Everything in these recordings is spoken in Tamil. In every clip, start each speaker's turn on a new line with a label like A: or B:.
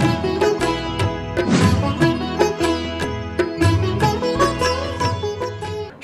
A: Thank you.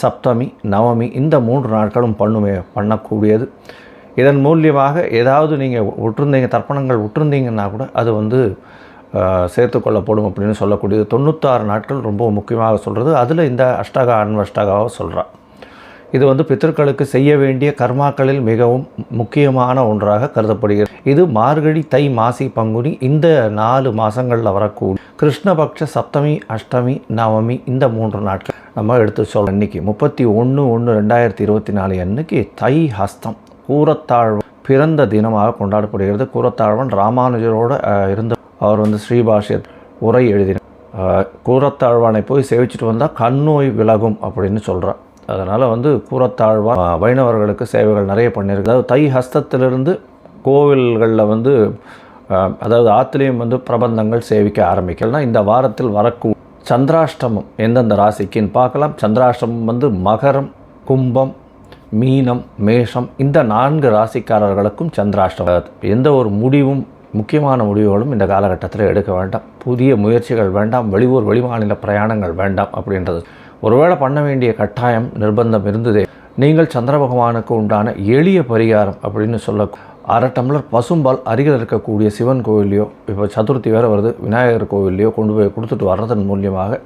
A: சப்தமி நவமி இந்த மூன்று நாட்களும் பண்ணுமே பண்ணக்கூடியது. இதன் மூலியமாக ஏதாவது நீங்கள் விட்டுருந்தீங்க தர்ப்பணங்கள் விட்டுருந்தீங்கன்னா கூட அது வந்து சேர்த்துக்கொள்ளப்படும் அப்படின்னு சொல்லக்கூடியது. தொண்ணூத்தாறு நாட்கள் ரொம்ப முக்கியமாக சொல்கிறது அதில் இந்த அஷ்டகா அன்வஷ்டகாவை சொல்கிறான் இது வந்து பித்தர்களுக்கு செய்ய வேண்டிய கர்மாக்களில் மிகவும் முக்கியமான ஒன்றாக கருதப்படுகிறது. இது மார்கழி தை மாசி பங்குனி இந்த நாலு மாதங்களில் வரக்கூடிய கிருஷ்ணபக்ஷ சப்தமி அஷ்டமி நவமி இந்த மூன்று நாட்கள் நம்ம எடுத்து சொல்ல இன்னைக்கு முப்பத்தி ஒன்று ஒன்று ரெண்டாயிரத்தி இருபத்தி நாலு அன்னைக்கு தை ஹஸ்தம் கூரத்தாழ்வு பிறந்த தினமாக கொண்டாடப்படுகிறது. கூரத்தாழ்வன் ராமானுஜரோட இருந்த அவர் வந்து ஸ்ரீபாஷ்ய உரை எழுதினார். கூரத்தாழ்வானை போய் சேவிச்சுட்டு வந்தால் கண்ணோய் விலகும் அப்படின்னு சொல்கிறார் அதனால் வந்து கூரத்தாழ்வா வைணவர்களுக்கு சேவைகள் நிறைய பண்ணியிருக்கு. அதாவது தை ஹஸ்தத்திலிருந்து கோவில்களில் வந்து அதாவது ஆத்திலையும் வந்து பிரபந்தங்கள் சேவிக்க ஆரம்பிக்கலாம் இந்த வாரத்தில் வரக்கூ சந்திராஷ்டமம் எந்தெந்த ராசிக்குன்னு பார்க்கலாம். சந்திராஷ்டமம் வந்து மகரம் கும்பம் மீனம் மேஷம் இந்த நான்கு ராசிக்காரர்களுக்கும் சந்திராஷ்டமம். எந்த ஒரு முடிவும் முக்கியமான முடிவுகளும் இந்த காலகட்டத்தில் எடுக்க வேண்டாம். புதிய முயற்சிகள் வேண்டாம். வெளியூர் வெளிமாநில பிரயாணங்கள் வேண்டாம் அப்படின்றது. ஒருவேளை பண்ண வேண்டிய கட்டாயம் நிர்பந்தம் இருந்ததே. நீங்கள் சந்திர பகவானுக்கு உண்டான எளிய பரிகாரம் அப்படின்னு சொல்ல அரை டம்ளர் பசும்பால் அருகில் இருக்கக்கூடிய சிவன் கோவில்லையோ இப்போ சதுர்த்தி வேறு வருது விநாயகர் கோவில்லையோ கொண்டு போய் கொடுத்துட்டு வர்றதன் மூலியமாக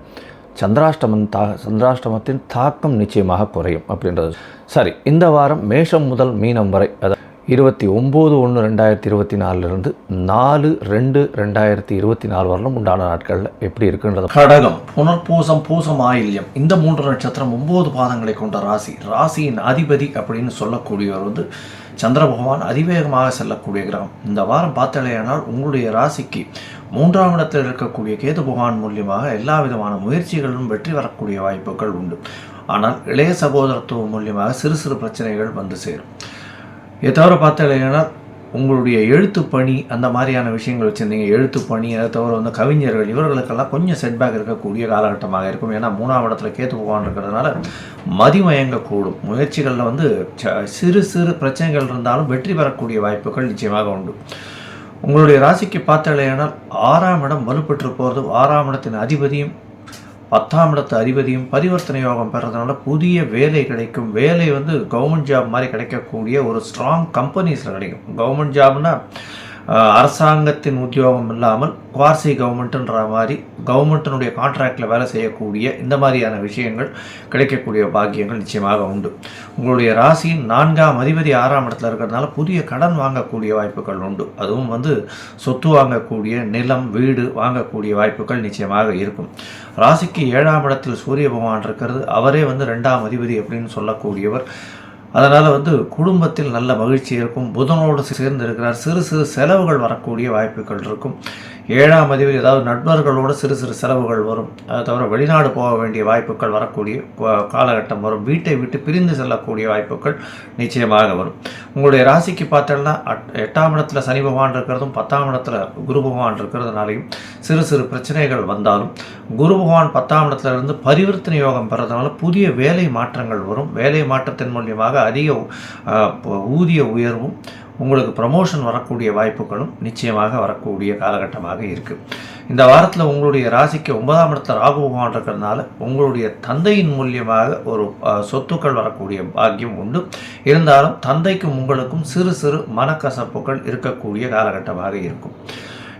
A: சந்திராஷ்டமன் தா சந்திராஷ்டமத்தின் தாக்கம் நிச்சயமாக குறையும் அப்படின்றது. சரி இந்த வாரம் மேஷம் முதல் மீனம் வரை அதாவது இருபத்தி ஒம்பது ஒன்று ரெண்டாயிரத்தி இருபத்தி நாலுலேருந்து நாலு ரெண்டு ரெண்டாயிரத்தி இருபத்தி நாலு வரலும் உண்டான நாட்களில் எப்படி இருக்குன்றது கடகம் புனர்பூசம் பூசம் ஆயில்யம் இந்த மூன்று நட்சத்திரம் ஒம்பது பாதங்களை கொண்ட ராசி ராசியின் அதிபதி அப்படின்னு சொல்லக்கூடியவர் வந்து சந்திர பகவான் அதிவேகமாக செல்லக்கூடிய கிரகம். இந்த வாரம் பார்த்தலையானால் உங்களுடைய ராசிக்கு மூன்றாம் இடத்தில் இருக்கக்கூடிய கேது பகவான் மூலியமாக எல்லா விதமான முயற்சிகளிலும் வெற்றி வரக்கூடிய வாய்ப்புகள் உண்டு. ஆனால் இளைய சகோதரத்துவம் மூலியமாக சிறு சிறு பிரச்சனைகள் வந்து சேரும். இதை தவிர பார்த்தீங்கன்னா உங்களுடைய எழுத்து பணி அந்த மாதிரியான விஷயங்கள் வச்சுருந்தீங்க. எழுத்து பணி அதை தவிர வந்து கவிஞர்கள் இவர்களுக்கெல்லாம் கொஞ்சம் செட்பேக் இருக்கக்கூடிய காலகட்டமாக இருக்கும். ஏன்னா மூணாம் இடத்துல கேத்து போகான் இருக்கிறதுனால மதிமயங்கக்கூடும் முயற்சிகளில் வந்து சிறு சிறு பிரச்சனைகள் இருந்தாலும் வெற்றி பெறக்கூடிய வாய்ப்புகள் நிச்சயமாக உண்டு. உங்களுடைய ராசிக்கு பார்த்தாலேயானால் ஆறாம் இடம் வலுப்பெற்று போகிறது ஆறாம் இடத்தின் அதிபதியும் பத்தாம் இடத்து அதிபதியும் பரிவர்த்தனை யோகம் பெறதுனால புதிய வேலை கிடைக்கும். வேலை வந்து கவர்மெண்ட் ஜாப் மாதிரி கிடைக்கக்கூடிய ஒரு ஸ்ட்ராங் கம்பெனிஸில் கிடைக்கும். கவர்மெண்ட் ஜாப்னா அரசாங்கத்தின் உத்தியோகம் இல்லாமல் குவார்சி கவர்மெண்ட்டுன்ற மாதிரி கவர்மெண்ட்டினுடைய கான்ட்ராக்டில் வேலை செய்யக்கூடிய இந்த மாதிரியான விஷயங்கள் கிடைக்கக்கூடிய பாக்கியங்கள் நிச்சயமாக உண்டு. உங்களுடைய ராசியின் நான்காம் அதிபதி ஆறாம் இடத்துல இருக்கிறதுனால புதிய கடன் வாங்கக்கூடிய வாய்ப்புகள் உண்டு. அதுவும் வந்து சொத்து வாங்கக்கூடிய நிலம் வீடு வாங்கக்கூடிய வாய்ப்புகள் நிச்சயமாக இருக்கும். ராசிக்கு ஏழாம் இடத்தில் சூரிய பகவான் இருக்கிறது. அவரே வந்து ரெண்டாம் அதிபதி அப்படின்னு சொல்லக்கூடியவர். அதனால் வந்து குடும்பத்தில் நல்ல மகிழ்ச்சி இருக்கும். புதனோடு சேர்ந்து இருக்கிறார் சிறு சிறு செலவுகள் வரக்கூடிய வாய்ப்புகள் இருக்கும். ஏழாம் அதிபதி அதாவது நண்பர்களோடு சிறு சிறு செலவுகள் வரும். அதை தவிர வெளிநாடு போக வேண்டிய வாய்ப்புகள் வரக்கூடிய காலகட்டம் வரும். வீட்டை விட்டு பிரிந்து செல்லக்கூடிய வாய்ப்புகள் நிச்சயமாக வரும். உங்களுடைய ராசிக்கு பார்த்தோம்னா அட்- எட்டாம் இடத்துல சனி பகவான் இருக்கிறதும் பத்தாம் இடத்துல குரு பகவான் இருக்கிறதுனாலையும் சிறு சிறு பிரச்சனைகள் வந்தாலும் குரு பகவான் பத்தாம் இடத்துல இருந்து பரிவர்த்தனை யோகம் பெறதுனால புதிய வேலை மாற்றங்கள் வரும். வேலை மாற்றத்தின் மூலியமாக அதிக ஊதிய உயர்வும் உங்களுக்கு ப்ரமோஷன் வரக்கூடிய வாய்ப்புகளும் நிச்சயமாக வரக்கூடிய காலகட்டமாக இருக்குது இந்த வாரத்தில் உங்களுடைய ராசிக்கு ஒன்பதாம் இடத்துல ராகு பகவான் இருக்கிறதுனால உங்களுடைய தந்தையின் மூலியமாக ஒரு சொத்துக்கள் வரக்கூடிய பாக்கியம் உண்டு. இருந்தாலும் தந்தைக்கும் உங்களுக்கும் சிறு சிறு மனக்கசப்புகள் இருக்கக்கூடிய காலகட்டமாக இருக்கும்.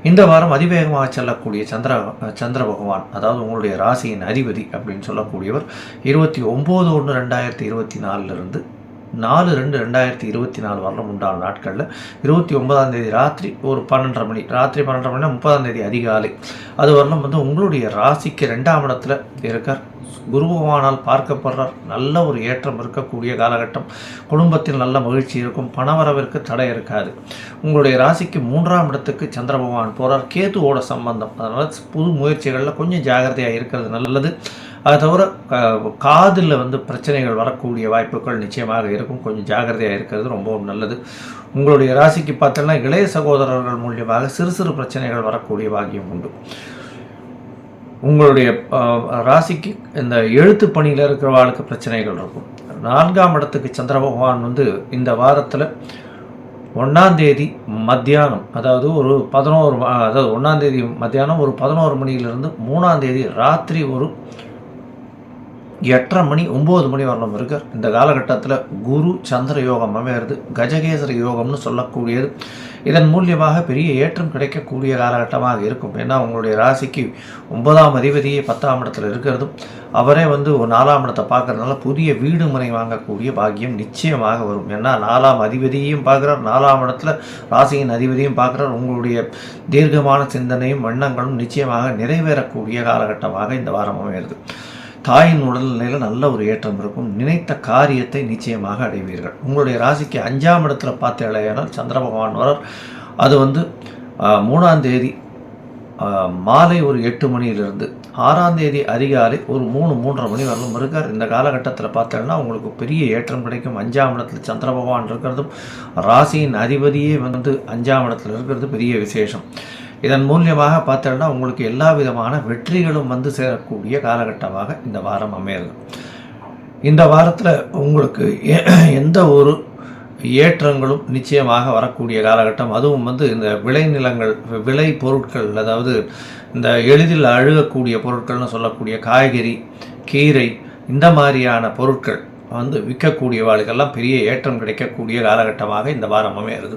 A: இந்த வாரம் அதிவேகமாக செல்லக்கூடிய சந்திர சந்திர பகவான் அதாவது உங்களுடைய ராசியின் அதிபதி அப்படின்னு சொல்லக்கூடியவர் இருபத்தி ஒம்பது ஒன்று ரெண்டாயிரத்தி இருபத்தி நாலுலேருந்து நாலு ரெண்டு ரெண்டாயிரத்தி இருபத்தி நாலு வருடம் உண்டான நாட்களில். இருபத்தி ஒன்பதாம் தேதி ராத்திரி ஒரு பன்னெண்டரை மணி. ராத்திரி பன்னெண்டரை மணினா முப்பதாம் தேதி அதிகாலை. அது வரலாம் வந்து உங்களுடைய ராசிக்கு ரெண்டாம் இடத்துல இருக்கார். குரு பகவானால் பார்க்கப்படுறார். நல்ல ஒரு ஏற்றம் இருக்கக்கூடிய காலகட்டம். குடும்பத்தில் நல்ல மகிழ்ச்சி இருக்கும். பணவரவிற்கு தடை இருக்காது. உங்களுடைய ராசிக்கு மூன்றாம் இடத்துக்கு சந்திர பகவான் போகிறார் கேதுவோட சம்பந்தம். அதனால் புது முயற்சிகளில் கொஞ்சம் ஜாகிரதையாக இருக்கிறது நல்லது. அது தவிர காதில் வந்து பிரச்சனைகள் வரக்கூடிய வாய்ப்புகள் நிச்சயமாக இருக்கும். கொஞ்சம் ஜாகிரதையாக இருக்கிறது ரொம்பவும் நல்லது. உங்களுடைய ராசிக்கு பார்த்தோன்னா இளைய சகோதரர்கள் மூலியமாக சிறு சிறு பிரச்சனைகள் வரக்கூடிய பாக்கியம் உண்டு. உங்களுடைய ராசிக்கு இந்த எழுத்து பணியில் இருக்கிறவாளுக்கு பிரச்சனைகள் இருக்கும். நான்காம் இடத்துக்கு சந்திர பகவான் வந்து இந்த வாரத்தில் ஒன்றாம் தேதி மத்தியானம் அதாவது ஒரு பதினோரு அதாவது ஒன்றாந்தேதி மத்தியானம் ஒரு பதினோரு மணியிலிருந்து மூணாம் தேதி ராத்திரி ஒரு எட்டரை மணி ஒம்பது மணி வரணும் இருக்கார் இந்த காலகட்டத்தில் குரு சந்திர யோகம் அமையிறது கஜகேசர யோகம்னு சொல்லக்கூடியது. இதன் மூலியமாக பெரிய ஏற்றம் கிடைக்கக்கூடிய காலகட்டமாக இருக்கும். ஏன்னா உங்களுடைய ராசிக்கு ஒன்பதாம் அதிபதியே பத்தாம் இடத்துல இருக்கிறதும் அவரே வந்து ஒரு நாலாம் இடத்தை பார்க்கறதுனால புதிய வீடு முறை வாங்கக்கூடிய பாக்கியம் நிச்சயமாக வரும். ஏன்னா நாலாம் அதிபதியையும் பார்க்குறார் நாலாம் இடத்துல ராசியின் அதிபதியும் பார்க்குறார். உங்களுடைய தீர்க்கமான சிந்தனையும் எண்ணங்களும் நிச்சயமாக நிறைவேறக்கூடிய காலகட்டமாக இந்த வாரம் அமைகிறது தாயின் உடல்நிலையில் நல்ல ஒரு ஏற்றம் இருக்கும். நினைத்த காரியத்தை நிச்சயமாக அடைவீர்கள். உங்களுடைய ராசிக்கு அஞ்சாம் இடத்துல பார்த்தேனால் சந்திர பகவான் வரார். அது வந்து மூணாம் தேதி மாலை ஒரு எட்டு மணியிலிருந்து ஆறாம் தேதி அதிகாலை ஒரு மூணு மூன்றரை மணி வரலும் இருக்கார். இந்த காலகட்டத்தில் பார்த்தோன்னா உங்களுக்கு பெரிய ஏற்றம் கிடைக்கும். அஞ்சாம் இடத்துல சந்திர பகவான் இருக்கிறதும் ராசியின் அதிபதியே வந்து அஞ்சாம் இடத்துல இருக்கிறது பெரிய விசேஷம். இதன் மூலியமாக பார்த்தோன்னா உங்களுக்கு எல்லா விதமான வெற்றிகளும் வந்து சேரக்கூடிய காலகட்டமாக இந்த வாரம் அமையிறது இந்த வாரத்தில் உங்களுக்கு எ- எந்த ஒரு ஏற்றங்களும் நிச்சயமாக வரக்கூடிய காலகட்டம். அதுவும் வந்து இந்த விளைநிலங்கள் விளை பொருட்கள் அதாவது இந்த எளிதில் அழுகக்கூடிய பொருட்கள்னு சொல்லக்கூடிய காய்கறி கீரை இந்த மாதிரியான பொருட்கள் வந்து விற்கக்கூடியவாளுக்கெல்லாம் பெரிய ஏற்றம் கிடைக்கக்கூடிய காலகட்டமாக இந்த வாரம் அமையிறது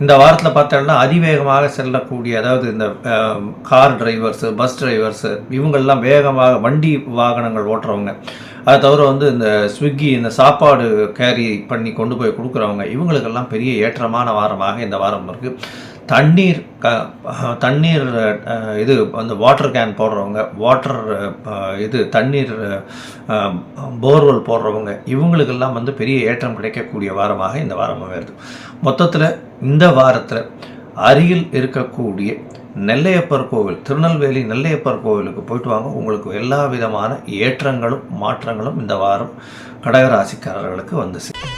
A: இந்த வாரத்தில் பார்த்தோம்னா அதிவேகமாக செல்லக்கூடிய அதாவது இந்த கார் டிரைவர்ஸு பஸ் டிரைவர்ஸு இவங்கள்லாம் வேகமாக வண்டி வாகனங்கள் ஓட்டுறவங்க. அதை தவிர வந்து இந்த ஸ்விக்கி இந்த சாப்பாடு கேரி பண்ணி கொண்டு போய் கொடுக்குறவங்க இவங்களுக்கெல்லாம் பெரிய ஏற்றமான வாரமாக இந்த வாரம் இருக்குது தண்ணீர் க தண்ணீர் இது அந்த வாட்டர் கேன் போடுறவங்க வாட்டர் இது தண்ணீர் போர்வெல் போடுறவங்க இவங்களுக்கெல்லாம் வந்து பெரிய ஏற்றம் கிடைக்கக்கூடிய வாரமாக இந்த வாரம் வருது மொத்தத்தில் இந்த வாரத்தில் அருகில் இருக்கக்கூடிய நெல்லையப்பர் கோவில் திருநெல்வேலி நெல்லையப்பர் கோவிலுக்கு போயிட்டு வாங்க உங்களுக்கு எல்லா விதமான ஏற்றங்களும் மாற்றங்களும் இந்த வாரம் கடகராசிக்காரர்களுக்கு வந்து சேரும்.